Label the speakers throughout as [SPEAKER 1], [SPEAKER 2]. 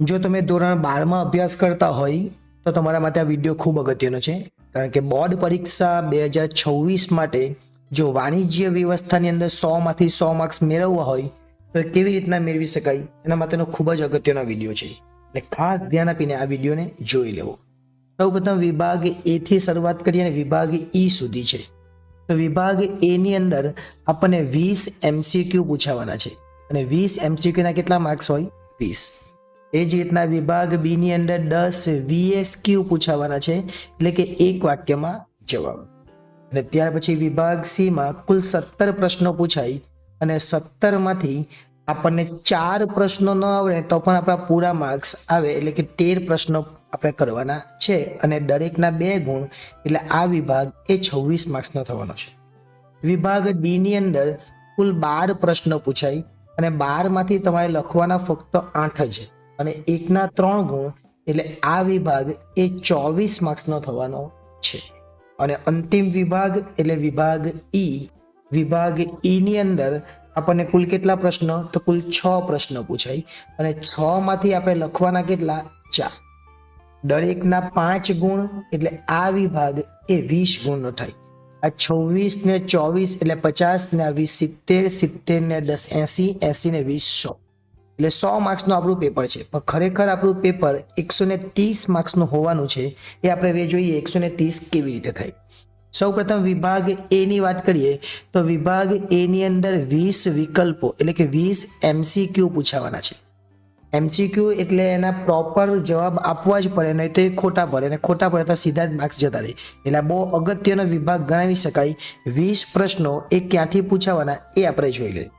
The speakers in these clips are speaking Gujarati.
[SPEAKER 1] જો તમે ધોરણ બારમાં અભ્યાસ કરતા હોય, તો તમારા માટે આ વીડિયો ખૂબ અગત્યનો છે. કારણ કે બોર્ડ પરીક્ષા બે હજાર છવ્વીસ માટે જો વાણિજ્ય વ્યવસ્થાની અંદર સોમાંથી સો માર્ક્સ મેળવવા હોય, તો કેવી રીતના મેળવી શકાય, એના માટેનો ખૂબ જ અગત્યનો વીડિયો છે. એટલે ખાસ ધ્યાન આપીને આ વિડીયોને જોઈ લેવો. સૌપ્રથમ વિભાગ એ થી શરૂઆત કરીએ અને વિભાગ ઈ સુધી છે. તો વિભાગ એ ની અંદર આપણને વીસ એમસીક્યુ પૂછાવાના છે. અને વીસ એમસીક્યુના કેટલા માર્ક્સ હોય? વીસ. એ જ રીતના વિભાગ બી ની અંદર દસ વીએસક્યુ પૂછાવાના છે, એટલે કે એક વાક્યમાં જવાબ. અને ત્યાર પછી વિભાગ સી માં કુલ સત્તર પ્રશ્નો પૂછાય અને સત્તરમાંથી આપણને ચાર પ્રશ્નો ન આવડે તો પણ આપણા પૂરા માર્ક્સ આવે, એટલે કે તેર પ્રશ્નો આપણે કરવાના છે. અને દરેકના બે ગુણ, એટલે આ વિભાગ એ છવ્વીસ માર્ક્સનો થવાનો છે. વિભાગ ડી ની અંદર કુલ બાર પ્રશ્નો પૂછાય અને બારમાંથી તમારે લખવાના ફક્ત આઠ જ. અને એકના ત્રણ ગુણ એટલે આ વિભાગ એ ચોવીસ માર્ક્સનો થવાનો છે. અને અંતિમ વિભાગ એટલે વિભાગ ઈ વિભાગ ઈની અંદર આપણને કુલ કેટલા પ્રશ્નો? તો કુલ છ પ્રશ્ન પૂછાય. અને છ માંથી આપણે લખવાના કેટલા? ચાર. દરેકના પાંચ ગુણ એટલે આ વિભાગ એ વીસ ગુણનો થાય. આ છવ્વીસ ને ચોવીસ એટલે પચાસ ને આ વીસ સિત્તેર સિત્તેર ને દસ એસી એસી ને વીસ સો. એટલે સો માર્ક્સનું આપણું પેપર છે. પણ ખરેખર આપણું પેપર એકસો ને ત્રીસ માર્ક્સનું હોવાનું છે, એ આપણે હવે જોઈએ એકસો ને ત્રીસ કેવી રીતે થાય. સૌ પ્રથમ વિભાગ એ ની વાત કરીએ, તો વિભાગ એ ની અંદર વીસ વિકલ્પો, એટલે કે વીસ એમસીક્યુ પૂછાવાના છે. એમસીક્યુ એટલે એના પ્રોપર જવાબ આપવા જ પડે, નહીં તો એ ખોટા પડે, અને ખોટા પડે તો સીધા જ માર્ક્સ જતા રહે. એટલે બહુ અગત્યનો વિભાગ ગણાવી શકાય. વીસ પ્રશ્નો એ ક્યાંથી પૂછાવાના એ આપણે જોઈ લઈએ.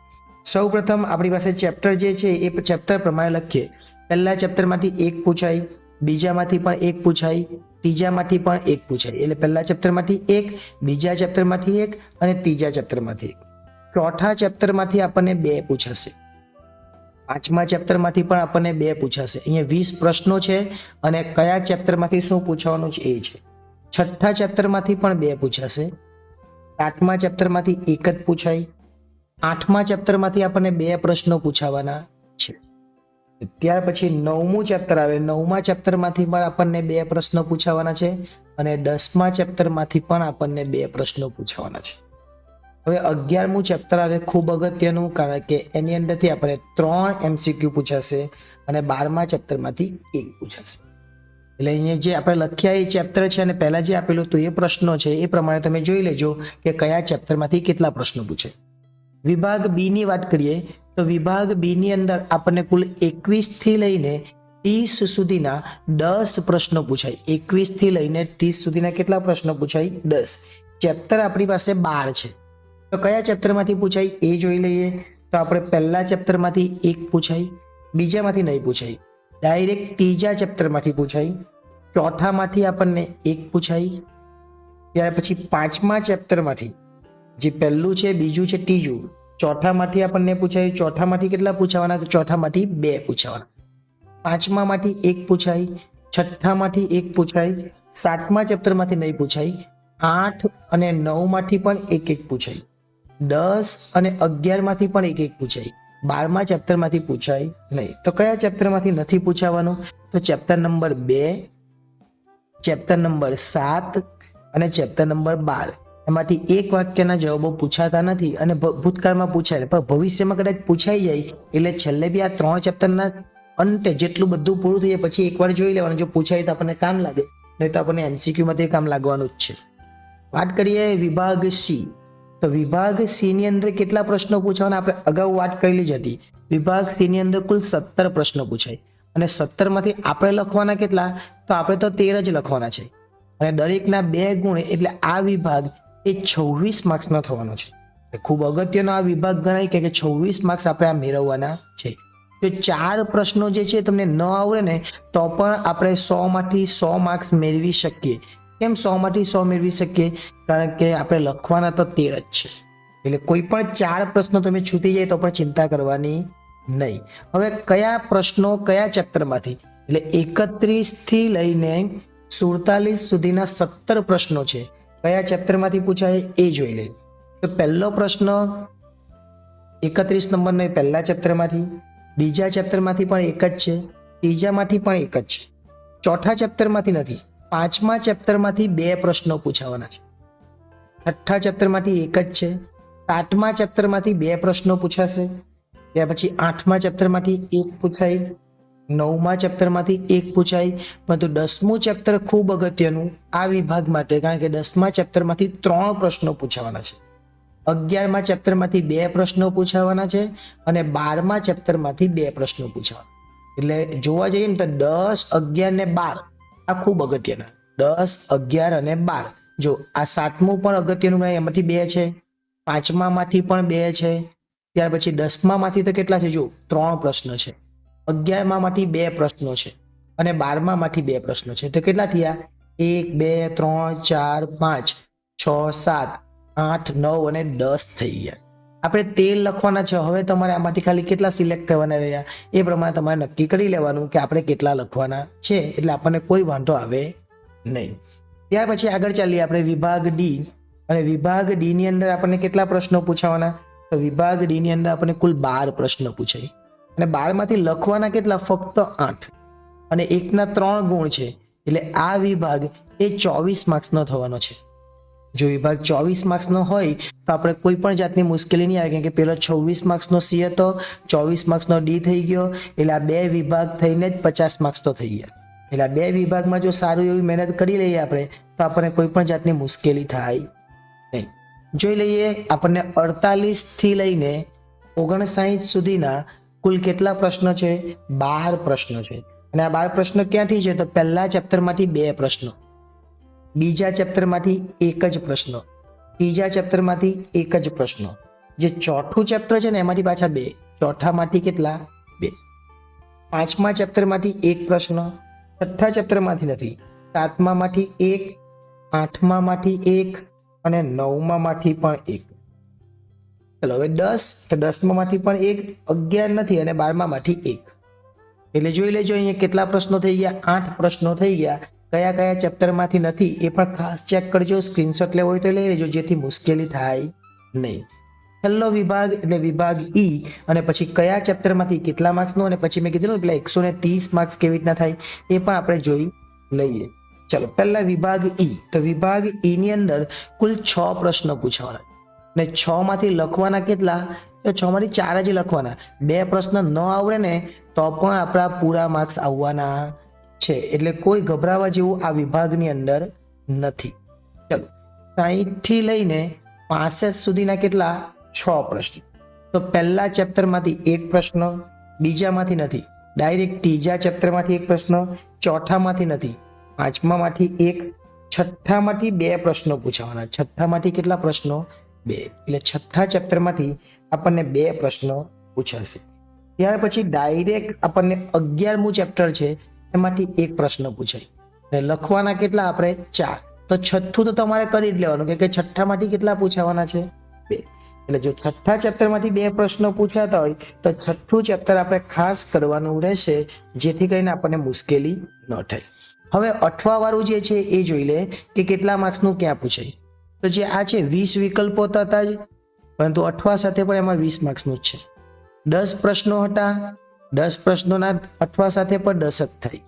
[SPEAKER 1] સૌ પ્રથમ આપણી પાસે ચેપ્ટર જે છે એ ચેપ્ટર પ્રમાણે લખીએ. પહેલા ચેપ્ટરમાંથી એક પૂછાય, બીજામાંથી પણ એક પૂછાય, ત્રીજામાંથી પણ એક પૂછાય. એટલે પહેલા ચેપ્ટરમાંથી એક, બીજા ચેપ્ટરમાંથી એક અને ત્રીજા ચેપ્ટરમાંથી એક. ચોથા ચેપ્ટરમાંથી આપણને બે પૂછાશે. પાંચમા ચેપ્ટરમાંથી પણ આપણને બે પૂછાશે. અહીંયા વીસ પ્રશ્નો છે અને કયા ચેપ્ટરમાંથી શું પૂછવાનું છે એ છે. છઠ્ઠા ચેપ્ટરમાંથી પણ બે પૂછાશે. સાતમા ચેપ્ટરમાંથી એક જ પૂછાય. આઠમા ચેપ્ટરમાંથી આપણને બે પ્રશ્નો પૂછાવાના છે. ત્યાર પછી નવમું ચેપ્ટર આવે. નવમા ચેપ્ટરમાંથી પણ આપણને બે પ્રશ્નો પૂછાવાના છે અને દસમા ચેપ્ટરમાંથી પણ આપણને બે પ્રશ્નો પૂછાવાના છે. હવે અગિયારમું ચેપ્ટર આવે ખૂબ અગત્યનું કારણ કે એની અંદરથી આપણે ત્રણ એમસીક્યુ પૂછાશે અને બારમા ચેપ્ટરમાંથી એક પૂછાશે. એટલે અહીંયા જે આપણે લખ્યા એ ચેપ્ટર છે અને પહેલાં જે આપેલું હતું એ પ્રશ્નો છે એ પ્રમાણે તમે જોઈ લેજો કે કયા ચેપ્ટરમાંથી કેટલા પ્રશ્નો પૂછે. વિભાગ બી ની વાત કરીએ, તો વિભાગ બી ની અંદર આપણને કુલ એકવીસથી લઈને ત્રીસ સુધીના દસ પ્રશ્નો પૂછાય. એકવીસથી લઈને ત્રીસ સુધીના કેટલા પ્રશ્નો પૂછાય? દસ. ચેપ્ટર આપણી પાસે બાર છે. તો કયા ચેપ્ટરમાંથી પૂછાય એ જોઈ લઈએ. તો આપણે પહેલા ચેપ્ટરમાંથી એક પૂછાય, બીજામાંથી નહીં પૂછાય. ડાયરેક્ટ ત્રીજા ચેપ્ટરમાંથી પૂછાય. ચોથામાંથી આપણને એક પૂછાય. ત્યાર પછી પાંચમા ચેપ્ટરમાંથી જે પહેલું છે, બીજું છે, ત્રીજું. ચોથામાંથી આપણને પૂછાય, ચોથામાંથી કેટલા પૂછાવાના? તો ચોથામાંથી બે પૂછાવાના. પાંચમામાંથી એક પૂછાય, છઠ્ઠામાંથી એક પૂછાય, સાતમા ચેપ્ટરમાંથી નહીં પૂછાય, આઠ અને નવમાંથી પણ એક એક પૂછાય. દસ અને અગિયારમાંથી પણ એક એક પૂછાય. બારમા ચેપ્ટરમાંથી પૂછાય નહીં. તો કયા ચેપ્ટરમાંથી નથી પૂછાવાનું? તો ચેપ્ટર નંબર બે, ચેપ્ટર નંબર સાત અને ચેપ્ટર નંબર બાર. એમાંથી એક વાક્યના જવાબો પૂછાતા નથી અને ભૂતકાળમાં પૂછાય. પણ ભવિષ્યમાં કદાચ પૂછાઈ જાય, એટલે છેલ્લે બી આ ત્રણ ચેપ્ટરના અંતે જેટલું બધું પૂરું થઈ જાય, પછી એકવાર જોઈ લેવાનું. જો પૂછાય તો આપણને કામ લાગે. નહીં તો આપણને એમસીક્યુમાંથી કામ લાગવાનું જ છે. વાત કરીએ વિભાગ સી. તો વિભાગ સી ની અંદર કેટલા પ્રશ્નો પૂછવાના? આપણે અગાઉ વાત કરેલી જ હતી. વિભાગ સી ની અંદર કુલ સત્તર પ્રશ્નો પૂછાય. અને સત્તરમાંથી આપણે લખવાના કેટલા? તો આપણે તો તેર જ લખવાના છે. અને દરેકના બે ગુણ, એટલે આ વિભાગ એ છવ્વીસ માર્ક્સનો થવાનો છે. ખૂબ અગત્યનો આ વિભાગ ગણાય કે છવ્વીસ માર્ક્સ આપણે આ મેળવવાના છે. જો ચાર પ્રશ્નો જે છે તમને ન આવડે ને, તો પણ આપણે સો માંથી સો માર્ક્સ મેળવી શકીએ. કેમ સો માંથી સો મેળવી શકીએ? કારણ કે આપણે લખવાના તો તેર જ છે. એટલે કોઈ પણ ચાર પ્રશ્નો તમે છૂટી જાય તો પણ ચિંતા કરવાની નહીં. હવે કયા પ્રશ્નો કયા ચેપ્ટરમાંથી? એટલે એકત્રીસથી લઈને સુડતાલીસ સુધીના સત્તર પ્રશ્નો છે. કયા ચેપ્ટરમાંથી પૂછાય એ જોઈ લે. તો પહેલો પ્રશ્ન એકત્રીસ નંબરનો એ પહેલા ચેપ્ટરમાંથી બીજા ચેપ્ટરમાંથી પણ એક જ છે, ત્રીજામાંથી પણ એક જ છે. ચોથા ચેપ્ટરમાંથી નથી, પાંચમા ચેપ્ટરમાંથી બે પ્રશ્નો પૂછાવાના છે. છઠ્ઠા ચેપ્ટરમાંથી એક જ છે, સાતમા ચેપ્ટરમાંથી બે પ્રશ્નો પૂછાશે, ત્યાર પછી આઠમા ચેપ્ટરમાંથી એક પૂછાય નવમા ચેપ્ટરમાંથી એક પૂછાય, પરંતુ દસમું ચેપ્ટર ખૂબ અગત્યનું આ વિભાગ માટે, કારણ કે દસમા ચેપ્ટરમાંથી ત્રણ પ્રશ્નો પૂછાવાના છે. અગિયારમા ચેપ્ટરમાંથી બે પ્રશ્નો પૂછાવાના છે અને બારમા ચેપ્ટરમાંથી બે પ્રશ્નો પૂછાવાના. એટલે જોવા જઈએ ને તો દસ, અગિયાર ને બાર આ ખૂબ અગત્યના. દસ, અગિયાર અને બાર. જો આ સાતમું પણ અગત્યનું એમાંથી બે છે. પાંચમામાંથી પણ બે છે. ત્યાર પછી દસમામાંથી તો કેટલા છે? જો ત્રણ પ્રશ્ન છે. અગિયારમામાંથી બે પ્રશ્નો છે અને બારમામાંથી બે પ્રશ્નો છે. તો કેટલા થયા? એક, બે, ત્રણ, ચાર, પાંચ, છ, સાત, આઠ, નવ અને દસ થઈ ગયા. આપણે તેર લખવાના છે. હવે તમારે આમાંથી ખાલી કેટલા સિલેક્ટ થવાના રહ્યા? એ પ્રમાણે તમારે નક્કી કરી લેવાનું કે આપણે કેટલા લખવાના છે. એટલે આપણને કોઈ વાંધો આવે નહીં. ત્યાર પછી આગળ ચાલીએ આપણે વિભાગ ડી અને વિભાગ ડી ની અંદર આપણને કેટલા પ્રશ્નો પૂછાવાના? તો વિભાગ ડી ની અંદર આપણને કુલ બાર પ્રશ્નો પૂછાય. અને બારમાંથી લખવાના કેટલા? ફક્ત આઠ. અને એકના ત્રણ ગુણ છે. એટલે આ વિભાગ એ ચોવીસ માર્ક્સનો થવાનો છે. જો વિભાગ ચોવીસ માર્ક્સનો હોય, તો આપણે કોઈ પણ જાતની મુશ્કેલી નહીં આવે. કેમ કે પેલો છવ્વીસ માર્ક્સનો સી હતો, ચોવીસ માર્ક્સનો ડી થઈ ગયો. એટલે આ બે વિભાગ થઈને જ પચાસ માર્ક્સ તો થઈ ગયા. એટલે આ બે વિભાગમાં જો સારું એવી મહેનત કરી લઈએ આપણે, તો આપણને કોઈ પણ જાતની મુશ્કેલી થાય નહીં. જોઈ લઈએ, આપણને અડતાલીસથી લઈને ઓગણસાઠ સુધીના કુલ કેટલા પ્રશ્નો છે? બાર પ્રશ્નો છે. અને આ બાર પ્રશ્નો ક્યાંથી છે? તો પહેલા ચેપ્ટરમાંથી બે પ્રશ્નો. બીજા ચેપ્ટરમાંથી એક જ પ્રશ્ન. ત્રીજા ચેપ્ટરમાંથી એક જ પ્રશ્નો. જે ચોથું ચેપ્ટર છે ને, એમાંથી પાછા બે. ચોથામાંથી કેટલા? બે. પાંચમા ચેપ્ટરમાંથી એક પ્રશ્ન. છઠ્ઠા ચેપ્ટરમાંથી નથી. સાતમામાંથી એક, આઠમામાંથી એક અને નવમામાંથી પણ એક. ચલો, હવે દસ, તો દસમાંથી પણ એક, અગિયાર નથી અને બારમામાંથી એક. એટલે જોઈ લેજો અહીંયા કેટલા પ્રશ્નો થઈ ગયા. આઠ પ્રશ્નો થઈ ગયા. કયા કયા ચેપ્ટરમાંથી નથી એ પણ ખાસ ચેક કરજો. સ્ક્રીનશોટ લેવો હોય તો લઈ લેજો, જેથી મુશ્કેલી થાય નહીં. છેલ્લો વિભાગ એટલે વિભાગ ઈ અને પછી કયા ચેપ્ટરમાંથી કેટલા માર્ક્સનો અને પછી મેં કીધું પેલા એકસો ને ત્રીસ માર્ક્સ કેવી રીતના થાય એ પણ આપણે જોઈ લઈએ. ચલો, પહેલા વિભાગ ઈ તો વિભાગ ઈ ની અંદર કુલ છ પ્રશ્નો પૂછવાના. ને છ માંથી લખવાના કેટલા? તો છ માંથી ચાર જ લખવાના. બે પ્રશ્ન ન આવડે ને, તો પણ આપણા પૂરા માર્ક્સ આવવાના છે. એટલે કોઈ ગભરાવા જેવું આ વિભાગની અંદર નથી. ચલો થી લઈને પાસઠ સુધીના કેટલા? છ પ્રશ્ન. તો પહેલા ચેપ્ટરમાંથી એક પ્રશ્ન, બીજામાંથી નથી. ડાયરેક્ટ ત્રીજા ચેપ્ટરમાંથી એક પ્રશ્ન, ચોથામાંથી નથી. પાંચમામાંથી એક, છઠ્ઠામાંથી બે પ્રશ્નો પૂછાવાના. છઠ્ઠામાંથી કેટલા પ્રશ્નો? બે. એટલે છઠ્ઠા ચેપ્ટરમાંથી આપણને બે પ્રશ્નો પૂછાશે. ત્યાર પછી ડાયરેક્ટ આપણને અગિયારમું ચેપ્ટર છે, એમાંથી એક પ્રશ્ન પૂછાય. અને લખવાના કેટલા? આપણે ચાર. તો છઠ્ઠું તો તમારે કરી જ લેવાનું કે છઠ્ઠામાંથી કેટલા પૂછાવાના છે? બે. એટલે જો છઠ્ઠા ચેપ્ટરમાંથી બે પ્રશ્નો પૂછાતા હોય, તો છઠ્ઠું ચેપ્ટર આપણે ખાસ કરવાનું રહેશે, જેથી કરીને આપણને મુશ્કેલી ન થાય. હવે અઠવા વાળું જે છે, એ જોઈ લે કે કેટલા માર્ક્સનું ક્યાં પૂછાય? તો જે આ છે, વીસ વિકલ્પો હતા જ, પરંતુ અઠવા સાથે પણ એમાં વીસ માર્ક્સનું જ છે. દસ પ્રશ્નો હતા, દસ પ્રશ્નોના અઠવા સાથે પણ દસ જ થાય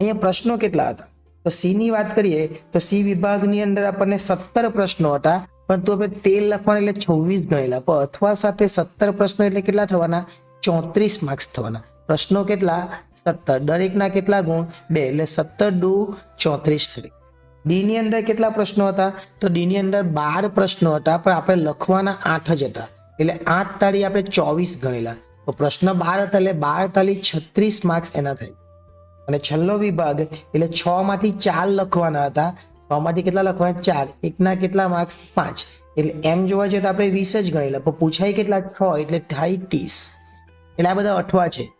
[SPEAKER 1] અહીંયા પ્રશ્નો કેટલા હતા? તો સીની વાત કરીએ, તો સી વિભાગની અંદર આપણને સત્તર પ્રશ્નો હતા પરંતુ આપણે તેલ લખવાના એટલે છવ્વીસ ગણેલા. પણ અથવા સાથે સત્તર પ્રશ્નો એટલે કેટલા થવાના? ચોત્રીસ માર્ક્સ થવાના. પ્રશ્નો કેટલા? સત્તર. દરેકના કેટલા ગુણ? બે. એટલે સત્તર ડુ ચોત્રીસ થઈ. ડી ની અંદર કેટલા પ્રશ્નો હતા? તો ડીની અંદર બાર પ્રશ્નો હતા, પણ આપણે લખવાના આઠ જ હતા. એટલે આઠ તાળી આપણે ચોવીસ ગણેલા. તો પ્રશ્ન બાર હતા, એટલે બાર તાળી છત્રીસ માર્ક્સ એના થાય અને છેલ્લો વિભાગ, એટલે છ માંથી ચાર લખવાના હતા. છ માંથી કેટલા લખવાના? ચાર. એકના કેટલા માર્ક્સ પાંચ. એટલે એમ જોવા જઈએ તો આપણે વીસ જ ગણેલા. પણ પૂછાય કેટલા? છ, એટલે થાય ત્રીસ. એટલે આ બધા અઠવા છે.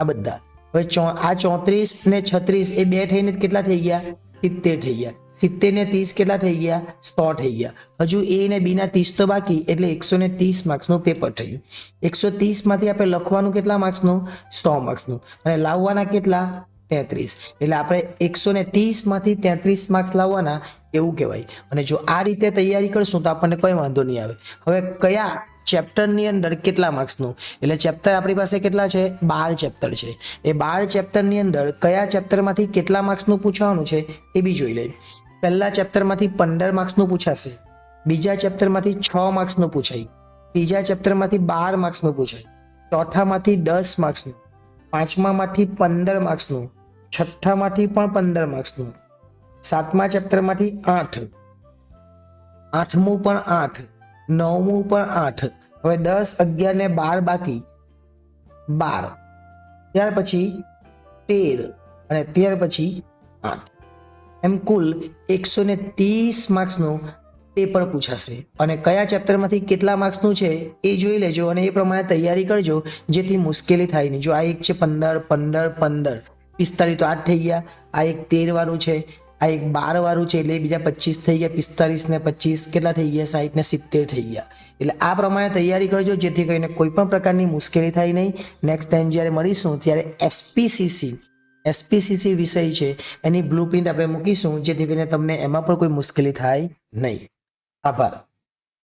[SPEAKER 1] આ બધા. હવે આ ચોત્રીસ ને છત્રીસ, એ બે થઈને કેટલા થઈ ગયા? સિત્તેર થઈ ગયા. સિત્તેર ને ત્રીસ કેટલા થઈ ગયા? સો થઈ ગયા. હજુ એ ને બી ના ત્રીસ તો બાકી, એટલે એકસો ને ત્રીસ માર્ક્સનું પેપર થયું. એકસો ત્રીસમાંથી આપણે લખવાનું કેટલા માર્ક્સનું? સો માર્ક્સનું. અને લાવવાના કેટલા? તેત્રીસ. એટલે આપણે એકસો ને ત્રીસમાંથી તેત્રીસ માર્ક્સ લાવવાના, એવું કહેવાય. અને જો આ રીતે તૈયારી કરશું તો આપણને કોઈ વાંધો નહીં આવે. હવે કયા ચેપ્ટરની અંદર કેટલા માર્ક્સનું? એટલે ચેપ્ટર આપણી પાસે કેટલા છે? બાર ચેપ્ટર છે. એ બાર ચેપ્ટરની અંદર કયા ચેપ્ટરમાંથી કેટલા માર્ક્સનું પૂછવાનું છે એ બી જોઈ લઈએ. પહેલા ચેપ્ટરમાંથી પંદર માર્ક્સનું પૂછાશે. બીજા ચેપ્ટરમાંથી છ માર્ક્સનું પૂછાય. ત્રીજા ચેપ્ટરમાંથી બાર માર્ક્સનું પૂછાય. ચોથામાંથી દસ માર્ક્સનું. પાંચમામાંથી પંદર માર્ક્સનું. છઠ્ઠામાંથી પણ પંદર માર્ક્સનું. સાતમા ચેપ્ટરમાંથી આઠ. આઠમું પણ આઠ. નવમું પણ આઠ. હવે દસ, અગિયાર ને બાર બાકી. બાર. ત્યાર પછી તેર અને ત્યાર પછી આઠ. એમ કુલ એકસો ને ત્રીસ માર્ક્સનું પેપર પૂછાશે. અને કયા ચેપ્ટરમાંથી કેટલા માર્ક્સનું છે એ જોઈ લેજો અને એ પ્રમાણે તૈયારી કરજો, જેથી મુશ્કેલી થાય નહીં. જો આ એક છે પંદર પંદર પંદર. પિસ્તાળીસ તો આઠ થઈ ગયા. આ એક તેર વાળું છે. આ એક બાર વાળું છે એટલે બીજા પચીસ થઈ ગયા, પિસ્તાલીસ ને પચીસ કેટલા થઈ ગયા સાઠ ને સિત્તેર થઈ ગયા. એટલે આ પ્રમાણે તૈયારી કરજો, જેથી કરીને કોઈ પણ પ્રકારની મુશ્કેલી થાય નહીં. નેક્સ્ટ ટાઈમ જ્યારે મળીશું, ત્યારે એસપીસીસી એસપીસીસી વિષય છે, એની બ્લુ પ્રિન્ટ આપણે મૂકીશું, જેથી કરીને તમને એમાં પણ કોઈ મુશ્કેલી થાય નહીં. આભાર.